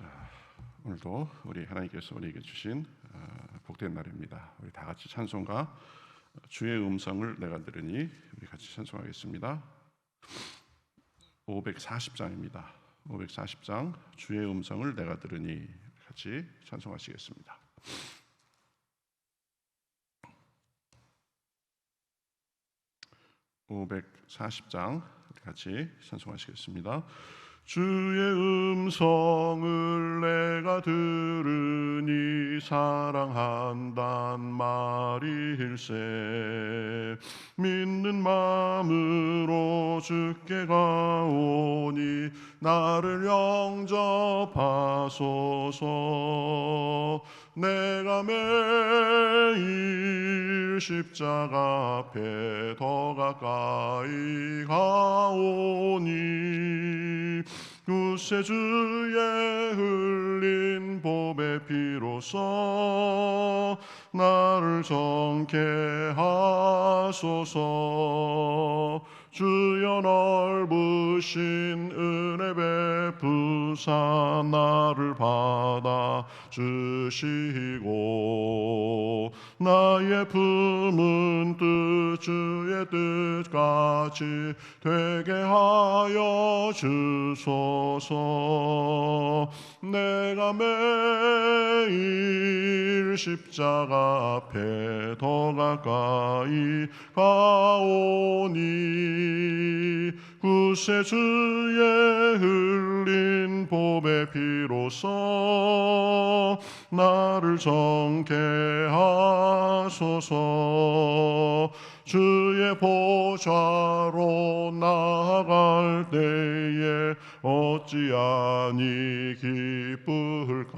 자, 오늘도 우리 하나님께서 우리에게 주신 어, 복된 날입니다. 우리 다 같이 찬송가 주의 음성을 내가 들으니 우리 같이 찬송하겠습니다. 540장입니다. 540장 주의 음성을 내가 들으니 같이 찬송하시겠습니다. 540장 같이 찬송하시겠습니다. 주의 음성을 내가 들으니 사랑한단 말일세. 믿는 마음으로 주께 가오니 나를 영접하소서 내가 매일 십자가 앞에 더 가까이 가오니 구세주의 흘린 봄의 피로써 나를 정케 하소서 주여 넓으신 은혜 베푸사 나를 받아 주시고 나의 품은 뜻 주의 뜻같이 되게 하여 주소서. 내가 매일 십자가 앞에 더 가까이 가오니 구세주의 흘린 봄의 피로써 나를 정케 하소서. 주의 보좌로 나아갈 때에 어찌하니 기쁠까?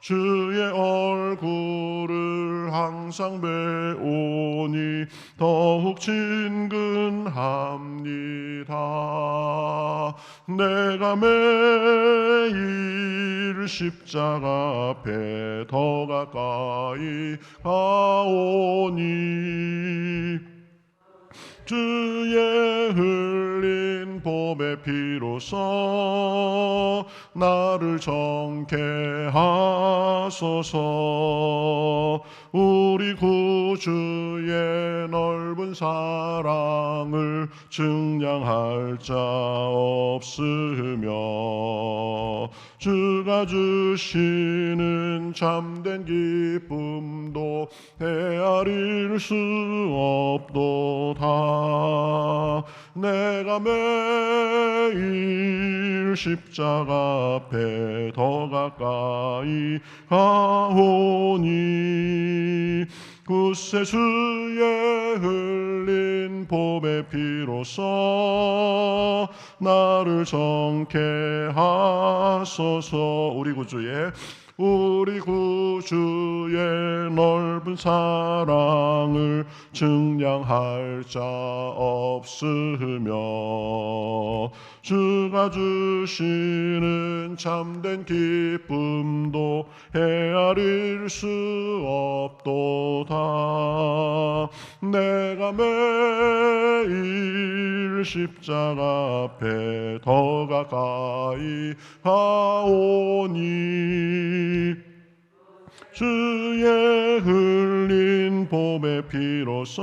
주의 얼굴을 항상 배우니 더욱 친근합니다. 내가 매 일 십자가 앞에 더 가까이 가오니. 주의 흘린 봄의 피로써 나를 정케 하소서. 우리 구주의 넓은 사랑을 증량할 자 없으며 주가 주시는 참된 기쁨도 헤아릴 수 없도다. 내가 매일 십자가 앞에 더 가까이 가오니 구세주의 흘린 봄의 피로써 나를 정케 하소서. 우리 구주의 우리 구주의 넓은 사랑을 증량할 자 없으며 주가 주시는 참된 기쁨도 헤아릴 수 없도다. 내가 매일 십자가 앞에 더 가까이 가오니 주의 흘린 봄의 피로써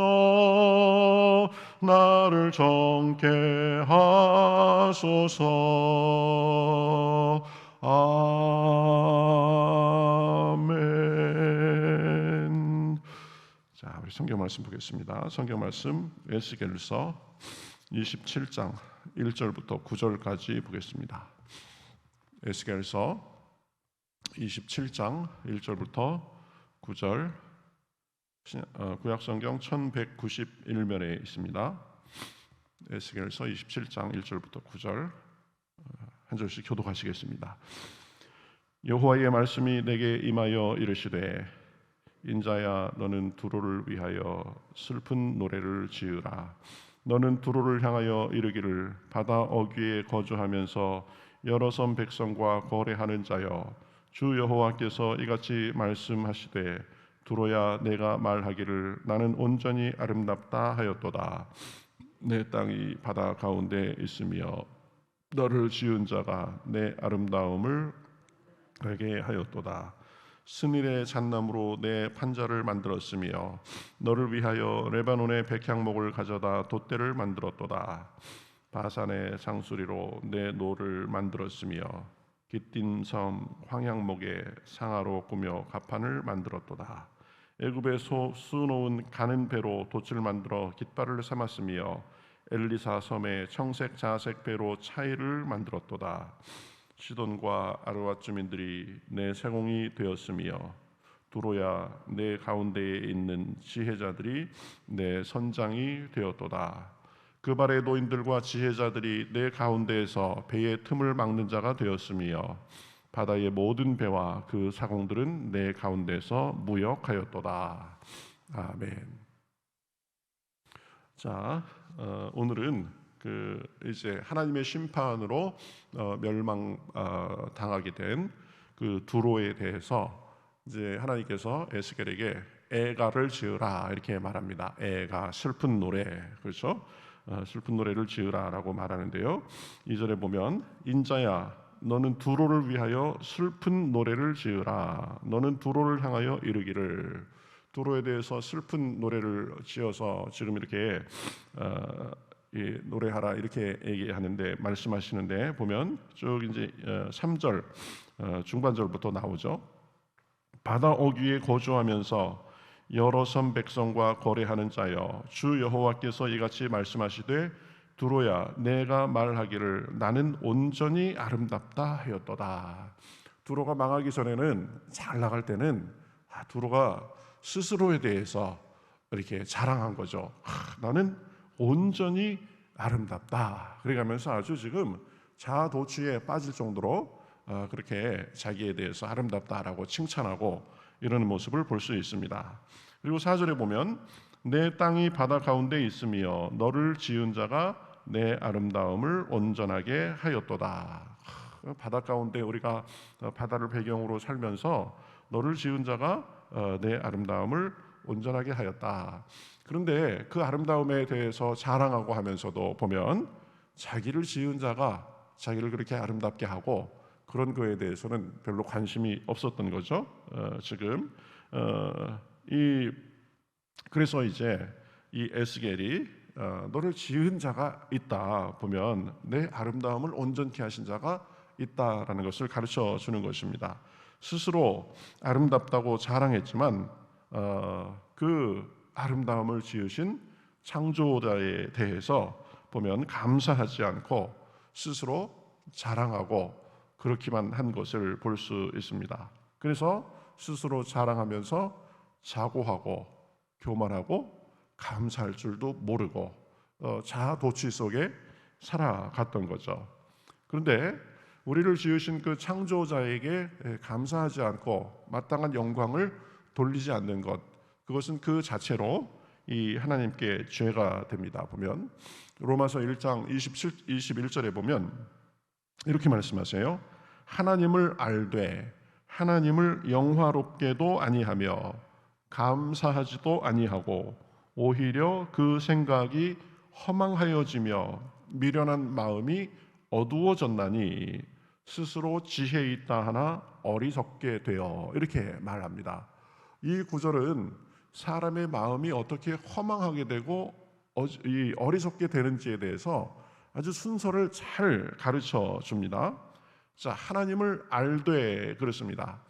나를 정케 하소서. 아멘. 자 우리 성경 말씀 보겠습니다. 성경 말씀 에스겔서 27장 1절부터 9절까지 보겠습니다. 에스겔서 27장 1절부터 9절. 어, 구약 성경 1191면에 있습니다. 에스겔서 27장 1절부터 9절 어, 한 절씩 교독하시겠습니다. 여호와의 말씀이 내게 임하여 이르시되 인자야 너는 두로를 위하여 슬픈 노래를 지으라 너는 두로를 향하여 이르기를 바다 어귀에 거주하면서 여러 섬 백성과 거래하는 자여 주 여호와께서 이같이 말씀하시되 두로야 내가 말하기를 나는 온전히 아름답다 하였도다 내 땅이 바다 가운데 있으며 너를 지은 자가 내 아름다움을 알게 하였도다. 스닐의 잣나무로 내 판자를 만들었으며 너를 위하여 레바논의 백향목을 가져다 돛대를 만들었도다. 바산의 상수리로 내 노를 만들었으며 기띤 섬 황양목의 상하로 꾸며 가판을 만들었도다. 애굽에 소 수놓은 가는 배로 돛을 만들어 깃발을 삼았으며 엘리사 섬에 청색 자색 배로 차이를 만들었도다. 시돈과 아르와 주민들이 내 세공이 되었으며 두로야 내 가운데에 있는 지혜자들이 내 선장이 되었도다. 그 발의 노인들과 지혜자들이 내 가운데에서 배의 틈을 막는 자가 되었으며 바다의 모든 배와 그 사공들은 내 가운데서 무역하였도다. 아멘. 자, 어, 오늘은 그 이제 하나님의 심판으로 어, 멸망 어, 당하게 된 그 두로에 대해서 이제 하나님께서 에스겔에게 애가를 지으라 이렇게 말합니다. 애가 슬픈 노래 그렇죠? 어, 슬픈 노래를 지으라라고 말하는데요. 이 절에 보면 인자야 너는 두로를 위하여 슬픈 노래를 지으라. 너는 두로를 향하여 이르기를 두로에 대해서 슬픈 노래를 지어서 지금 이렇게 어, 이 노래하라 이렇게 얘기하는데 말씀하시는데 보면 쭉 이제 어, 3절 어, 중반절부터 나오죠. 바다 어귀에 거주하면서 여러 섬 백성과 거래하는 자여 주 여호와께서 이같이 말씀하시되 두로야 내가 말하기를 나는 온전히 아름답다 하였도다. 두로가 망하기 전에는 잘 나갈 때는 아, 두로가 스스로에 대해서 이렇게 자랑한 거죠. 아, 나는 온전히 아름답다. 그래가면서 아주 지금 자도취에 빠질 정도로 어, 그렇게 자기에 대해서 아름답다라고 칭찬하고 이러는 모습을 볼 수 있습니다. 그리고 사절에 보면 내 땅이 바다 가운데 있으며 너를 지은 자가 내 아름다움을 온전하게 하였도다. 바다 가운데 우리가 어, 바다를 배경으로 살면서 너를 지은 자가 어, 내 아름다움을 온전하게 하였다. 그런데 그 아름다움에 대해서 자랑하고 하면서도 보면 자기를 지은 자가 자기를 그렇게 아름답게 하고 그런 거에 대해서는 별로 관심이 없었던 거죠. 어, 지금 어, 이 그래서 이제 이 에스겔이 어, 너를 지은 자가 있다 보면 내 아름다움을 온전케 하신 자가 있다라는 것을 가르쳐 주는 것입니다. 스스로 아름답다고 자랑했지만 어, 그 아름다움을 지으신 창조자에 대해서 보면 감사하지 않고 스스로 자랑하고 그렇기만 한 것을 볼 수 있습니다. 그래서 스스로 자랑하면서 자고하고 교만하고 감사할 줄도 모르고 어, 자아 도취 속에 살아갔던 거죠. 그런데 우리를 지으신 그 창조자에게 감사하지 않고 마땅한 영광을 돌리지 않는 것 그것은 그 자체로 이 하나님께 죄가 됩니다. 보면 로마서 1장 27, 21절에 보면 이렇게 말씀하세요. 하나님을 알되 하나님을 영화롭게도 아니하며 감사하지도 아니하고 오히려 그 생각이 허망하여지며 미련한 마음이 어두워졌나니 스스로 지혜 있다 하나 어리석게 되어 이렇게 말합니다. 이 구절은 사람의 마음이 어떻게 허망하게 되고 어리석게 되는지에 대해서 아주 순서를 잘 가르쳐 줍니다. 자, 하나님을 알되 그렇습니다.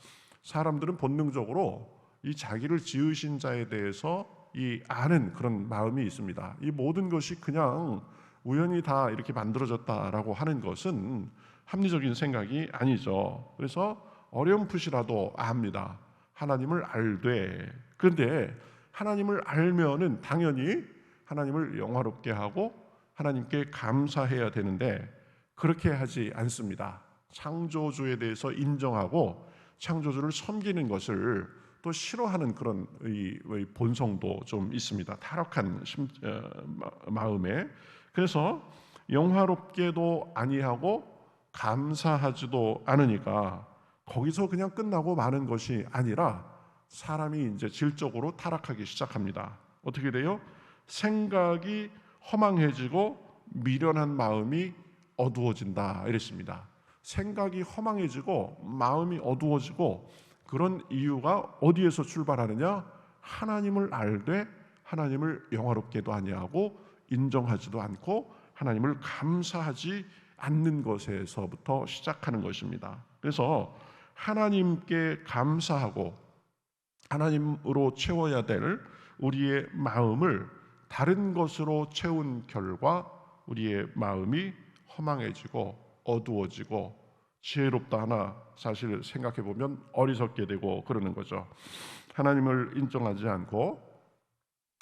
사람들은 본능적으로 이 자기를 지으신 자에 대해서 이 아는 그런 마음이 있습니다. 이 모든 것이 그냥 우연히 다 이렇게 만들어졌다라고 하는 것은 합리적인 생각이 아니죠. 그래서 어렴풋이라도 압니다. 하나님을 알되. 그런데 하나님을 알면은 당연히 하나님을 영화롭게 하고 하나님께 감사해야 되는데 그렇게 하지 않습니다. 창조주에 대해서 인정하고 창조주를 섬기는 것을 또 싫어하는 그런 본성도 좀 있습니다. 타락한 심, 어, 마음에 그래서 영화롭게도 아니하고 감사하지도 않으니까 거기서 그냥 끝나고 마는 것이 아니라 사람이 이제 질적으로 타락하기 시작합니다. 어떻게 돼요? 생각이 허망해지고 미련한 마음이 어두워진다 이랬습니다. 생각이 허망해지고 마음이 어두워지고 그런 이유가 어디에서 출발하느냐? 하나님을 알되 하나님을 영화롭게도 아니하고 인정하지도 않고 하나님을 감사하지 않는 것에서부터 시작하는 것입니다. 그래서 하나님께 감사하고 하나님으로 채워야 될 우리의 마음을 다른 것으로 채운 결과 우리의 마음이 허망해지고 어두워지고 지혜롭다 하나 사실 생각해 보면 어리석게 되고 그러는 거죠. 하나님을 인정하지 않고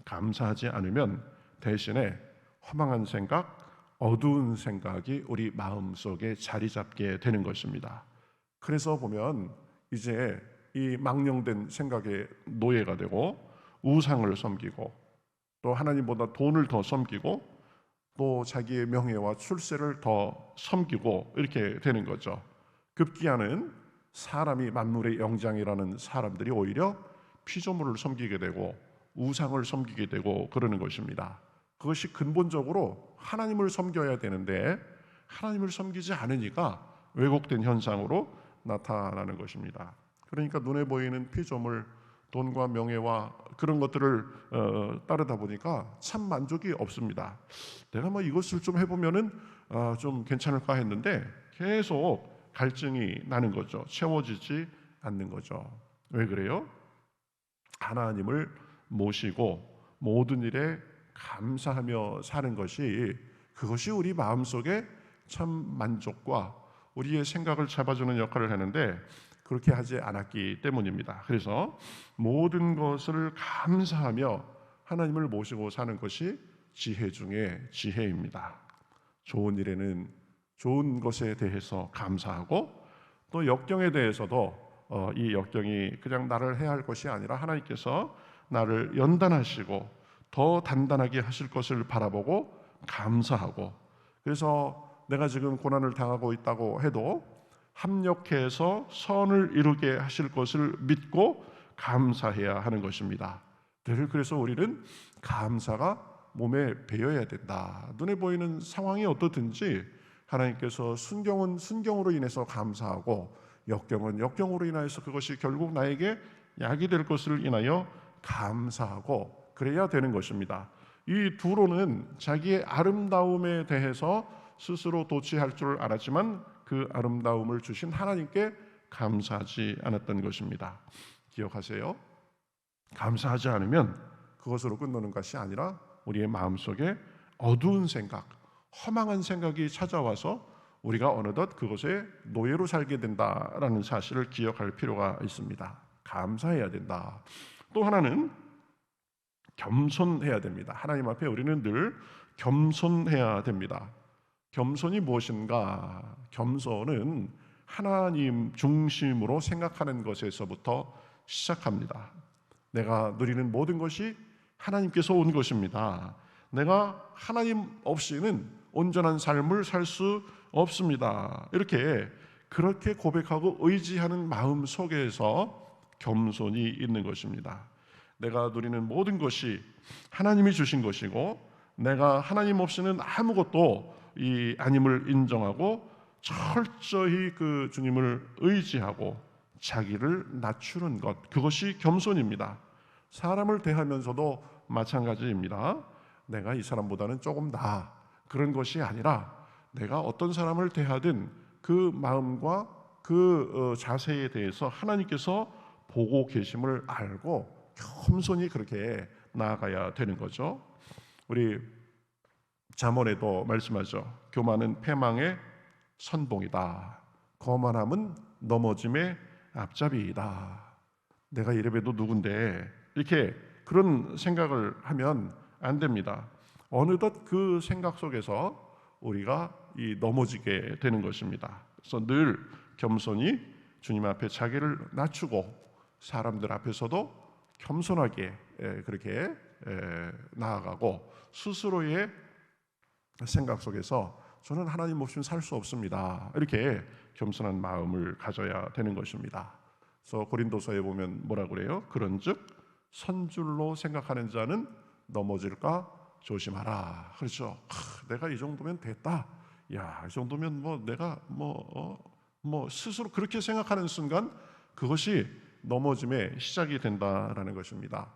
감사하지 않으면 대신에 허망한 생각, 어두운 생각이 우리 마음 속에 자리 잡게 되는 것입니다. 그래서 보면 이제 이 망령된 생각의 노예가 되고 우상을 섬기고 또 하나님보다 돈을 더 섬기고 또 자기의 명예와 출세를 더 섬기고 이렇게 되는 거죠. 급기야는 사람이 만물의 영장이라는 사람들이 오히려 피조물을 섬기게 되고 우상을 섬기게 되고 그러는 것입니다. 그것이 근본적으로 하나님을 섬겨야 되는데 하나님을 섬기지 않으니까 왜곡된 현상으로 나타나는 것입니다. 그러니까 눈에 보이는 피조물, 돈과 명예와 그런 것들을 어, 따르다 보니까 참 만족이 없습니다. 내가 뭐 이것을 좀 해보면은 어, 좀 괜찮을까 했는데 계속 갈증이 나는 거죠. 채워지지 않는 거죠. 왜 그래요? 하나님을 모시고 모든 일에 감사하며 사는 것이 그것이 우리 마음 속에 참 만족과 우리의 생각을 잡아주는 역할을 하는데 그렇게 하지 않았기 때문입니다. 그래서 모든 것을 감사하며 하나님을 모시고 사는 것이 지혜 중에 지혜입니다. 좋은 일에는 좋은 것에 대해서 감사하고 또 역경에 대해서도 어, 이 역경이 그냥 나를 해야 할 것이 아니라 하나님께서 나를 연단하시고 더 단단하게 하실 것을 바라보고 감사하고 그래서 내가 지금 고난을 당하고 있다고 해도 합력해서 선을 이루게 하실 것을 믿고 감사해야 하는 것입니다. 늘 그래서 우리는 감사가 몸에 배어야 된다. 눈에 보이는 상황이 어떻든지 하나님께서 순경은 순경으로 인해서 감사하고 역경은 역경으로 인하여서 그것이 결국 나에게 약이 될 것을 인하여 감사하고 그래야 되는 것입니다. 이 두로는 자기의 아름다움에 대해서 스스로 도취할 줄 알았지만 그 아름다움을 주신 하나님께 감사하지 않았던 것입니다. 기억하세요. 감사하지 않으면 그것으로 끝나는 것이 아니라 우리의 마음속에 어두운 생각, 허망한 생각이 찾아와서 우리가 어느덧 그것에 노예로 살게 된다라는 사실을 기억할 필요가 있습니다. 감사해야 된다. 또 하나는 겸손해야 됩니다. 하나님 앞에 우리는 늘 겸손해야 됩니다. 겸손이 무엇인가? 겸손은 하나님 중심으로 생각하는 것에서부터 시작합니다. 내가 누리는 모든 것이 하나님께서 온 것입니다. 내가 하나님 없이는 온전한 삶을 살 수 없습니다. 이렇게 그렇게 고백하고 의지하는 마음 속에서 겸손이 있는 것입니다. 내가 누리는 모든 것이 하나님이 주신 것이고 내가 하나님 없이는 아무것도 이 아님을 인정하고 철저히 그 주님을 의지하고 자기를 낮추는 것 그것이 겸손입니다. 사람을 대하면서도 마찬가지입니다. 내가 이 사람보다는 조금 나 그런 것이 아니라 내가 어떤 사람을 대하든 그 마음과 그 어, 자세에 대해서 하나님께서 보고 계심을 알고 겸손히 그렇게 나아가야 되는 거죠. 우리 잠언에도 말씀하죠. 교만은 패망의 선봉이다. 거만함은 넘어짐의 앞잡이이다. 내가 이래봬도 누군데 이렇게 그런 생각을 하면 안 됩니다. 어느덧 그 생각 속에서 우리가 이 넘어지게 되는 것입니다. 그래서 늘 겸손히 주님 앞에 자기를 낮추고 사람들 앞에서도 겸손하게 그렇게 나아가고 스스로의 생각 속에서 저는 하나님 없이는 살 수 없습니다. 이렇게 겸손한 마음을 가져야 되는 것입니다. 그래서 고린도서에 보면 뭐라 그래요? 그런즉 선줄로 생각하는 자는 넘어질까 조심하라. 그렇죠. 하, 내가 이 정도면 됐다. 야, 이 정도면 뭐 내가 뭐, 어, 뭐 스스로 그렇게 생각하는 순간 그것이 넘어짐의 시작이 된다라는 것입니다.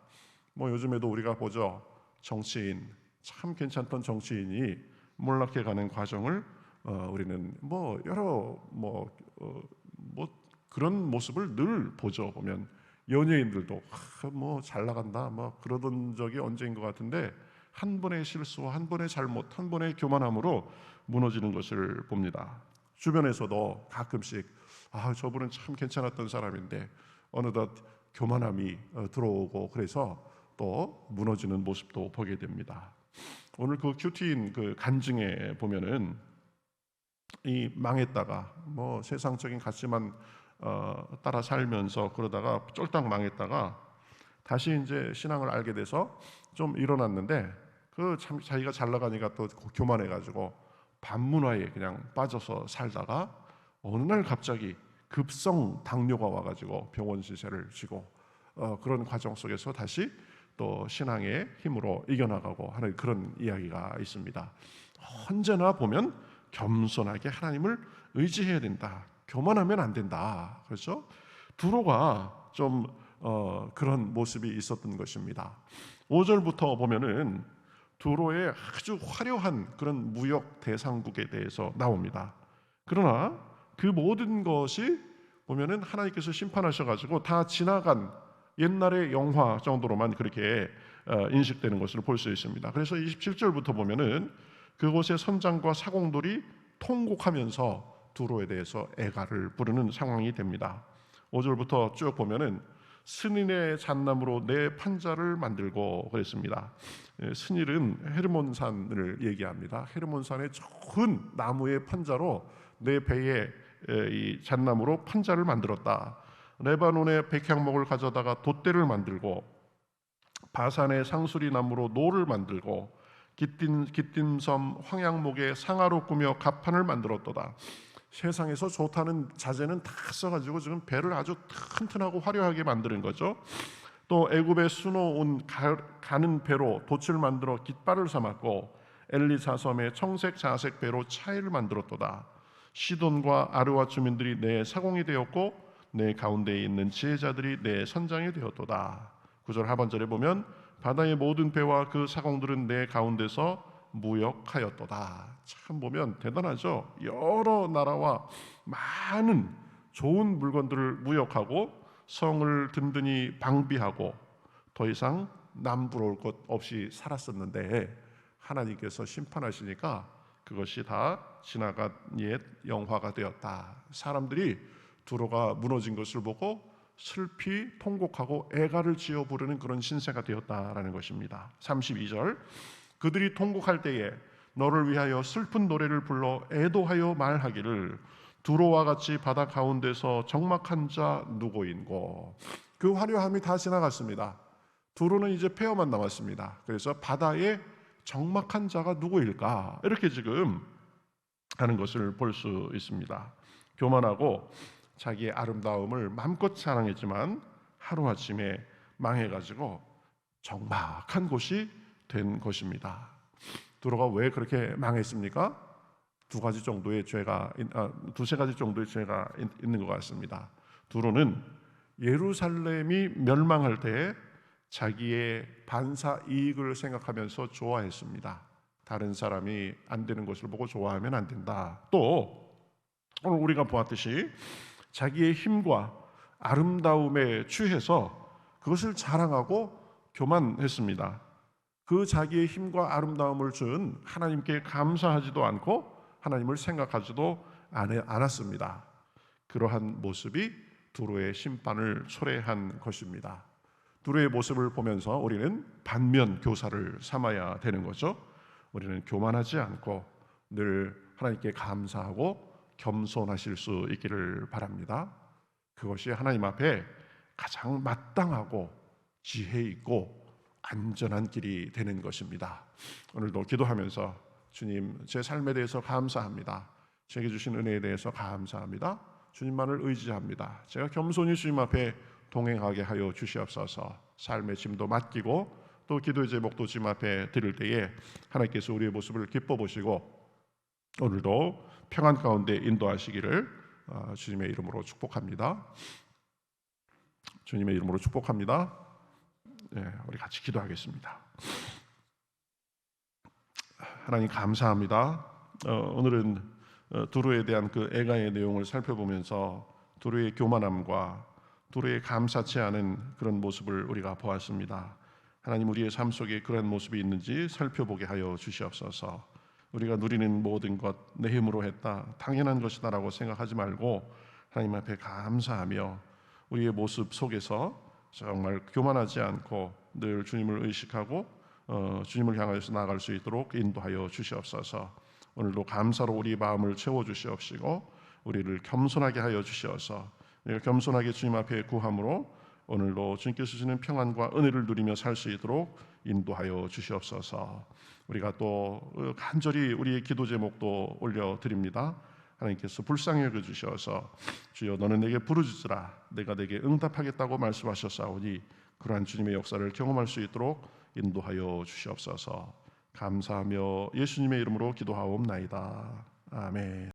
뭐 요즘에도 우리가 보죠. 정치인 참 괜찮던 정치인이 몰락해 가는 과정을 어, 우리는 뭐 여러 뭐, 어, 뭐 그런 모습을 늘 보죠. 보면 연예인들도 아, 뭐잘 나간다 뭐 그러던 적이 언제인 것 같은데 한 번의 실수와 한 번의 잘못, 한 번의 교만함으로 무너지는 것을 봅니다. 주변에서도 가끔씩 아 저분은 참 괜찮았던 사람인데 어느덧 교만함이 어, 들어오고 그래서 또 무너지는 모습도 보게 됩니다. 오늘 그 큐티인 그 간증에 보면은 이 망했다가 뭐 세상적인 가치만 어, 따라 살면서 그러다가 쫄딱 망했다가 다시 이제 신앙을 알게 돼서 좀 일어났는데 그 참 자기가 잘 나가니까 또 교만해 가지고 반문화에 그냥 빠져서 살다가 어느 날 갑자기 급성 당뇨가 와가지고 병원 시세를 지고 어, 그런 과정 속에서 다시 또 신앙의 힘으로 이겨나가고 하는 그런 이야기가 있습니다. 언제나 보면 겸손하게 하나님을 의지해야 된다. 교만하면 안 된다. 그렇죠? 두로가 좀 어, 그런 모습이 있었던 것입니다. 5절부터 보면은 두로의 아주 화려한 그런 무역 대상국에 대해서 나옵니다. 그러나 그 모든 것이 보면은 하나님께서 심판하셔 가지고 다 지나간 옛날의 영화 정도로만 그렇게 어, 인식되는 것을 볼 수 있습니다. 그래서 27절부터 보면은 그곳의 선장과 사공들이 통곡하면서 두로에 대해서 애가를 부르는 상황이 됩니다. 5절부터 쭉 보면은 스닌의 잣나무로 내 판자를 만들고 그랬습니다. 예, 스닐은 헤르몬산을 얘기합니다. 헤르몬산의 좋은 나무의 판자로 내 배에 잣나무로 판자를 만들었다. 레바논의 백향목을 가져다가 돛대를 만들고 바산의 상수리 나무로 노를 만들고 기띔 기띔섬 황양목의 상아로 꾸며 갑판을 만들었도다. 세상에서 좋다는 자재는 다 써가지고 지금 배를 아주 튼튼하고 화려하게 만드는 거죠. 또 애굽에 수놓은 가 는 배로 돛을 만들어 깃발을 삼았고 엘리사 섬의 청색 자색 배로 차이를 만들었도다. 시돈과 아르와 주민들이 내 사공이 되었고 내 가운데에 있는 지혜자들이 내 선장이 되었도다. 구절 하반절에 보면 바다의 모든 배와 그 사공들은 내 가운데서 무역하였도다. 참 보면 대단하죠. 여러 나라와 많은 좋은 물건들을 무역하고 성을 든든히 방비하고 더 이상 남부러울 것 없이 살았었는데 하나님께서 심판하시니까 그것이 다 지나간 옛 영화가 되었다. 사람들이 두로가 무너진 것을 보고 슬피 통곡하고 애가를 지어 부르는 그런 신세가 되었다라는 것입니다. 32절 그들이 통곡할 때에 너를 위하여 슬픈 노래를 불러 애도하여 말하기를 두로와 같이 바다 가운데서 적막한 자 누구인고 그 화려함이 다 지나갔습니다. 두로는 이제 폐허만 남았습니다. 그래서 바다에 적막한 자가 누구일까 이렇게 지금 하는 것을 볼 수 있습니다. 교만하고 자기의 아름다움을 마음껏 자랑했지만 하루아침에 망해가지고 적막한 곳이 된 것입니다. 두로가 왜 그렇게 망했습니까? 두 가지 정도의 죄가 아, 두세 가지 정도의 죄가 있는 것 같습니다. 두로는 예루살렘이 멸망할 때 자기의 반사 이익을 생각하면서 좋아했습니다. 다른 사람이 안 되는 것을 보고 좋아하면 안 된다. 또 오늘 우리가 보았듯이 자기의 힘과 아름다움에 취해서 그것을 자랑하고 교만했습니다. 그 자기의 힘과 아름다움을 준 하나님께 감사하지도 않고 하나님을 생각하지도 않았습니다. 그러한 모습이 두로의 심판을 초래한 것입니다. 두로의 모습을 보면서 우리는 반면 교사를 삼아야 되는 거죠. 우리는 교만하지 않고 늘 하나님께 감사하고 겸손하실 수 있기를 바랍니다. 그것이 하나님 앞에 가장 마땅하고 지혜 있고 안전한 길이 되는 것입니다. 오늘도 기도하면서 주님 제 삶에 대해서 감사합니다. 제게 주신 은혜에 대해서 감사합니다. 주님만을 의지합니다. 제가 겸손히 주님 앞에 동행하게 하여 주시옵소서. 삶의 짐도 맡기고 또 기도의 제목도 주님 앞에 드릴 때에 하나님께서 우리의 모습을 기뻐 보시고 오늘도 평안 가운데 인도하시기를 어, 주님의 이름으로 축복합니다. 주님의 이름으로 축복합니다. 예, 우리 같이 기도하겠습니다. 하나님 감사합니다. 어, 오늘은 어, 두루에 대한 그 애가의 내용을 살펴보면서 두루의 교만함과 두루의 감사치 않은 그런 모습을 우리가 보았습니다. 하나님 우리의 삶 속에 그런 모습이 있는지 살펴보게 하여 주시옵소서. 우리가 누리는 모든 것 내 힘으로 했다 당연한 것이다라고 생각하지 말고 하나님 앞에 감사하며 우리의 모습 속에서 정말 교만하지 않고 늘 주님을 의식하고 어, 주님을 향하여서 나아갈 수 있도록 인도하여 주시옵소서. 오늘도 감사로 우리 마음을 채워 주시옵시고 우리를 겸손하게 하여 주시어서 우리가 겸손하게 주님 앞에 구함으로 오늘도 주님께서 주시는 평안과 은혜를 누리며 살 수 있도록 인도하여 주시옵소서. 우리가 또 어, 간절히 우리의 기도 제목도 올려 드립니다. 하나님께서 불쌍히 여겨 주셔서 주여 너는 내게 부르짖으라 내가 내게 응답하겠다고 말씀하셨사오니 그러한 주님의 역사를 경험할 수 있도록 인도하여 주시옵소서. 감사하며 예수님의 이름으로 기도하옵나이다. 아멘.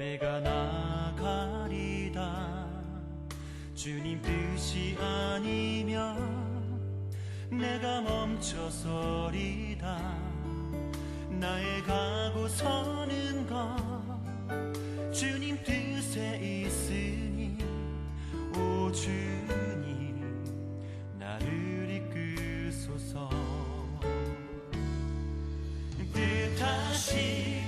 내가 나가리다. 주님 뜻이 아니면 내가 멈춰서리다. 나의 가고 서는 것 주님 뜻에 있으니 오 주님 나를 이끄소서. 뜻하신